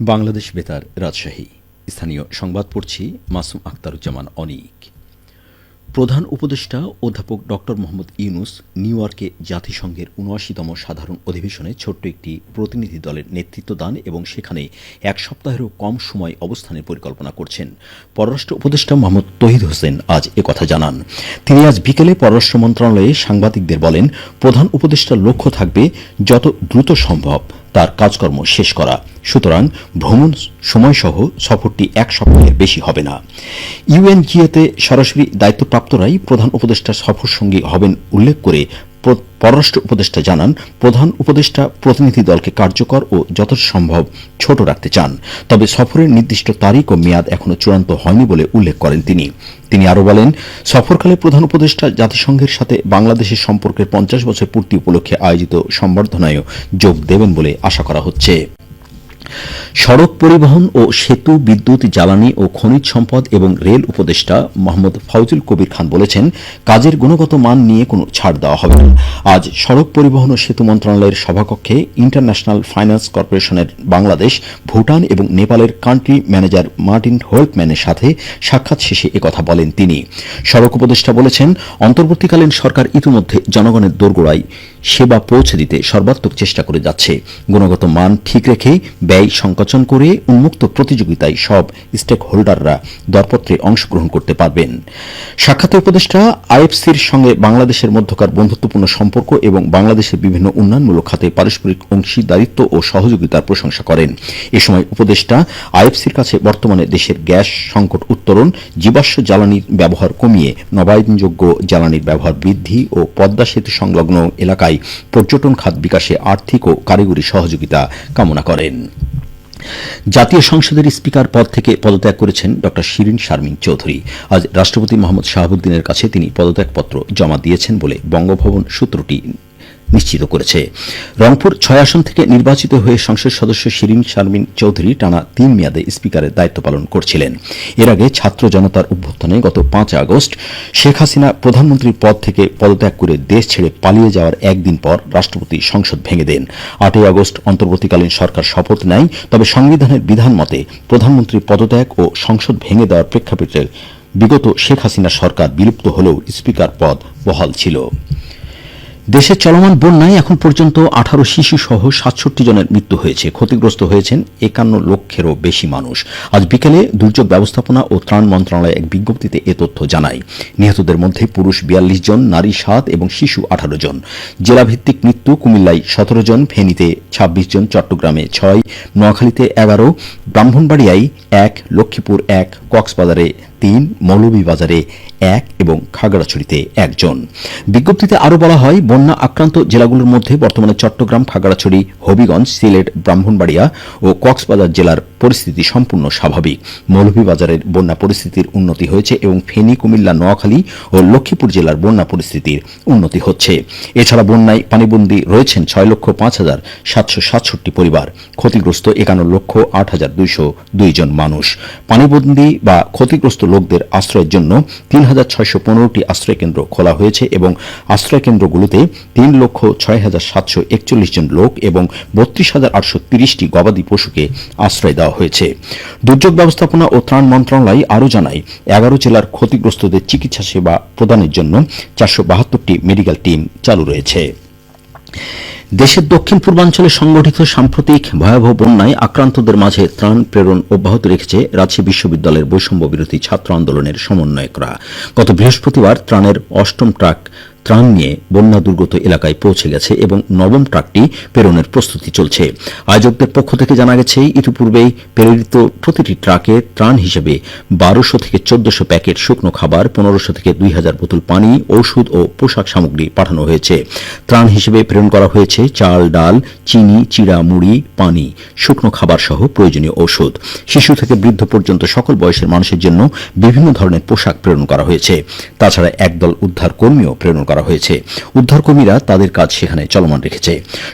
বাংলাদেশ বেতার রাজশাহী। স্থানীয় সংবাদ পড়ছি মাসুম আক্তারুজ্জামান অনিক। প্রধান উপদেষ্টা অধ্যাপক ড মোহাম্মদ ইউনুস নিউ ইয়র্কে জাতিসংঘের উনআশিতম সাধারণ অধিবেশনে ছোট্ট একটি প্রতিনিধি দলের নেতৃত্ব দান এবং সেখানে এক সপ্তাহেরও কম সময় অবস্থানের পরিকল্পনা করছেন। পররাষ্ট্র উপদেষ্টা মোহাম্মদ তহিদ হোসেন আজ একথা জানান। তিনি আজ বিকেলে পররাষ্ট্র মন্ত্রণালয়ে সাংবাদিকদের বলেন, প্রধান উপদেষ্টার লক্ষ্য থাকবে যত দ্রুত সম্ভব। তার কাজকর্ম শেষ করা। সুতরাং ভ্রমণ সময়সহ সফরটি এক সপ্তাহের বেশি হবে না। ইউএনজিএতে সরাসরি দায়িত্বপ্রাপ্তরাই প্রধান উপদেষ্টা সফর সঙ্গী হবেন উল্লেখ করে পররাষ্ট্র উপদেষ্টা জানান, প্রধান উপদেষ্টা প্রতিনিধি দলকে কার্যকর ও যথাসম্ভব ছোট রাখতে চান। তবে সফরের নির্দিষ্ট তারিখ ও মেয়াদ এখনও চূড়ান্ত হয়নি বলে উল্লেখ করেন তিনি। তিনি আরও বলেন, সফরকালে প্রধান উপদেষ্টা জাতিসংঘের সাথে বাংলাদেশের সম্পর্কের পঞ্চাশ বছর পূর্তি উপলক্ষে আয়োজিত সম্বর্ধনায়ও যোগ দেবেন বলে আশা করা হচ্ছে। সড়ক পরিবহন ও সেতু, বিদ্যুৎ, জ্বালানি ও খনিজ সম্পদ এবং রেল উপদেষ্টা মোহাম্মদ ফাউজুল কবির খান বলেছেন, কাজের গুণগত মান নিয়ে কোনো ছাড় দেওয়া হবে না। আজ সড়ক পরিবহন ও সেতু মন্ত্রণালয়ের সভাকক্ষে ইন্টারন্যাশনাল ফাইন্যান্স কর্পোরেশনের বাংলাদেশ, ভুটান এবং নেপালের কান্ট্রি ম্যানেজার মার্টিন হোল্টম্যানের সাথে সাক্ষাৎ শেষে একথা বলেন তিনি। সড়ক উপদেষ্টা বলেছেন, অন্তর্বর্তীকালীন সরকার ইতিমধ্যে জনগণের দোরগোড়ায় সেবা পৌঁছে দিতে সর্বাত্মক চেষ্টা করে যাচ্ছে। গুণগত মান ঠিক রেখে ব্যয় সংকোচন করে উন্মুক্ত প্রতিযোগিতায় সব স্টেক হোল্ডাররা দরপত্রে অংশগ্রহণ করতে পারবেন। সাক্ষাৎ উপদেষ্টা আইএফসির সঙ্গে বাংলাদেশের মধ্যকার বন্ধুত্বপূর্ণ সম্পর্ক এবং বাংলাদেশের বিভিন্ন উন্নয়নমূলক খাতে পারস্পরিক অংশীদারিত্ব ও সহযোগিতার প্রশংসা করেন। এ সময় উপদেষ্টা আইএফসির কাছে বর্তমানে দেশের গ্যাস সংকট উত্তরণ, জীবাশ্ম জ্বালানির ব্যবহার কমিয়ে নবায়নযোগ্য জ্বালানির ব্যবহার বৃদ্ধি ও পদ্মা সেতু সংলগ্ন এলাকায় পর্যটন খাত বিকাশে আর্থিক ও কারিগরি সহযোগিতা কামনা করেন। জাতীয় সংসদের স্পিকার পদ থেকে পদত্যাগ করেছেন ড. শিরিন শারমিন চৌধুরী। আজ রাষ্ট্রপতি মোহাম্মদ শাহাবুদ্দিনের কাছে তিনি পদত্যাগপত্র জমা দিয়েছেন বলে বঙ্গভবন সূত্রটি নিশ্চিত করেছে। রংপুর ছয় আসন থেকে নির্বাচিত হয়ে সংসদ সদস্য শিরিন শারমিন চৌধুরী টানা তিন মেয়াদে স্পিকারের দায়িত্ব পালন করছিলেন। এর আগে ছাত্র জনতার অভ্যুত্থানে গত পাঁচ আগস্ট শেখ হাসিনা প্রধানমন্ত্রীর পদ থেকে পদত্যাগ করে দেশ ছেড়ে পালিয়ে যাওয়ার একদিন পর রাষ্ট্রপতি সংসদ ভেঙে দেন। আটই আগস্ট অন্তর্বর্তীকালীন সরকার শপথ নেয়, তবে সংবিধানের বিধান মতে প্রধানমন্ত্রীর পদত্যাগ ও সংসদ ভেঙে দেওয়ার প্রেক্ষাপটে বিগত শেখ হাসিনা সরকার বিলুপ্ত হলেও স্পিকার পদ বহাল ছিল। দেশে চলমান বন্যায় এখন পর্যন্ত আঠারো শিশু সহ সাতষট্টি জনের মৃত্যু হয়েছে। ক্ষতিগ্রস্ত হয়েছেন একান্ন লক্ষেরও বেশি মানুষ। আজ বিকেলে দুর্যোগ ব্যবস্থাপনা ও ত্রাণ মন্ত্রণালয় এক বিজ্ঞপ্তিতে এ তথ্য জানায়। নিহতদের মধ্যে পুরুষ বিয়াল্লিশ জন, নারী সাত এবং শিশু আঠারো জন। জেলাভিত্তিক মৃত্যু কুমিল্লায় সতেরো জন, ফেনীতে ছাব্বিশ জন, চট্টগ্রামে ছয়, নোয়াখালীতে এগারো, ব্রাহ্মণবাড়িয়ায় এক, লক্ষ্মীপুর এক, কক্সবাজারে তিন মৌলভীবাজারে এক এবং খাগড়াছড়িতে একজন। বিজ্ঞপ্তিতে আরও বলা হয়, বন্যা আক্রান্ত জেলাগুলোর মধ্যে বর্তমানে চট্টগ্রাম, খাগড়াছড়ি, হবিগঞ্জ, সিলেট, ব্রাহ্মণবাড়িয়া ও কক্সবাজার জেলার পরিস্থিতি সম্পূর্ণ স্বাভাবিক। মৌলভীবাজারের বন্যা পরিস্থিতির উন্নতি হয়েছে এবং ফেনী, কুমিল্লা, নোয়াখালী ও লক্ষ্মীপুর জেলার বন্যা পরিস্থিতির উন্নতি হচ্ছে। এছাড়া বন্যায় পানিবন্দী রয়েছেন ছয় লক্ষ পাঁচ হাজার সাতশো সাতষট্টি পরিবার। ক্ষতিগ্রস্ত একান্ন লক্ষ আট হাজার দুইশো দুই জন মানুষ। পানিবন্দী বা ক্ষতিগ্রস্ত লোকদের আশ্রয়ের জন্য তিন হাজার ছয়শো পনেরোটি আশ্রয়কেন্দ্র খোলা হয়েছে এবং আশ্রয়কেন্দ্রগুলোতে তিন লক্ষ ছয় হাজার সাতশো একচল্লিশ জন লোক এবং বত্রিশ হাজার আটশো তিরিশটি গবাদি পশুকে আশ্রয় দেওয়া হয়েছে। দুর্যোগ ব্যবস্থাপনা ও ত্রাণ মন্ত্রণালয় আরও জানায়, এগারো জেলার ক্ষতিগ্রস্তদের চিকিৎসা সেবা প্রদানের জন্য চারশো বাহাত্তরটি মেডিকেল টিম চালু রয়েছে। দেশের দক্ষিণ পূর্বাঞ্চলে সংগঠিত সাম্প্রতিক ভয়াবহ বন্যায় আক্রান্তদের মাঝে ত্রাণ প্রেরণ অব্যাহত রেখেছে রাজশাহী বিশ্ববিদ্যালয়ের বৈষম্য বিরোধী ছাত্র আন্দোলনের সমন্বয়করা। গত বৃহস্পতিবার ত্রাণের অষ্টম ট্রাক ত্রাণ নিয়ে বন্যা দুর্গত এলাকায় পৌঁছে গেছে এবং নবম ট্রাকটি প্রেরণের প্রস্তুতি চলছে। আয়োজকদের পক্ষ থেকে জানা গেছে, ইতিপূর্বেই প্রেরিত প্রতিটি ট্রাকে ত্রাণ হিসেবে বারোশো থেকে চোদ্দশো প্যাকেট শুকনো খাবার, পনেরোশো থেকে দুই হাজার বোতল পানি, ওষুধ ও পোশাক সামগ্রী পাঠানো হয়েছে। ত্রাণ হিসেবে প্রেরণ করা হয়েছে চাল, ডাল, চিনি, চিড়া, মুড়ি, পানি, শুকনো খাবার সহ প্রয়োজনীয় ঔষধ। শিশু থেকে বৃদ্ধ পর্যন্ত সকল বয়সের মানুষের জন্য বিভিন্ন ধরনের পোশাক প্রেরণ করা হয়েছে। তাছাড়া একদল উদ্ধার কর্মীও প্রেরণ করা হয়েছে। উদ্ধারকর্মীরা তাদের কাজ সেখানে চলমান রেখেছে।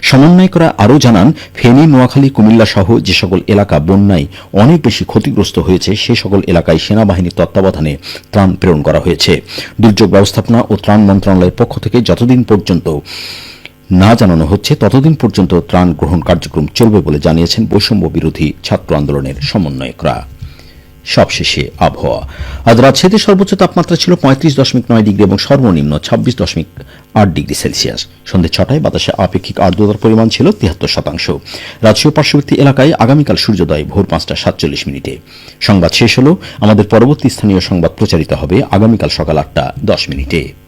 সমন্বয়করা আরও জানান, ফেনী, নোয়াখালী, কুমিল্লা সহ যে সকল এলাকা বন্যায় অনেক বেশি ক্ষতিগ্রস্ত হয়েছে, সে সকল এলাকায় সেনাবাহিনীর তত্ত্বাবধানে ত্রাণ প্রেরণ করা হয়েছে। দুর্যোগ ব্যবস্থাপনা ও ত্রাণ মন্ত্রণালয়ের পক্ষ থেকে যতদিন পর্যন্ত না জানানো হচ্ছে, ততদিন পর্যন্ত ত্রাণ গ্রহণ কার্যক্রম চলবে বলে জানিয়েছেন বৈষম্য বিরোধী ছাত্র আন্দোলনের সমন্বয়করা। সবশেষে আবহাওয়া। আজ রাজশাহীতে সর্বোচ্চ তাপমাত্রা ছিল পঁয়ত্রিশ দশমিক নয় ডিগ্রি এবং সর্বনিম্ন ছাব্বিশ দশমিক আট ডিগ্রি সেলসিয়াস। সন্ধ্যে ছটায় বাতাসে আপেক্ষিক আর্দ্রতার পরিমাণ ছিল তিয়াত্তর শতাংশ। রাজশাহী পার্শ্ববর্তী এলাকায় আগামীকাল সূর্যোদয় ভোর পাঁচটা সাতচল্লিশ মিনিটে। সংবাদ শেষ হল। আমাদের পরবর্তী স্থানীয় সংবাদ প্রচারিত হবে আগামীকাল সকাল আটটা দশ মিনিটে।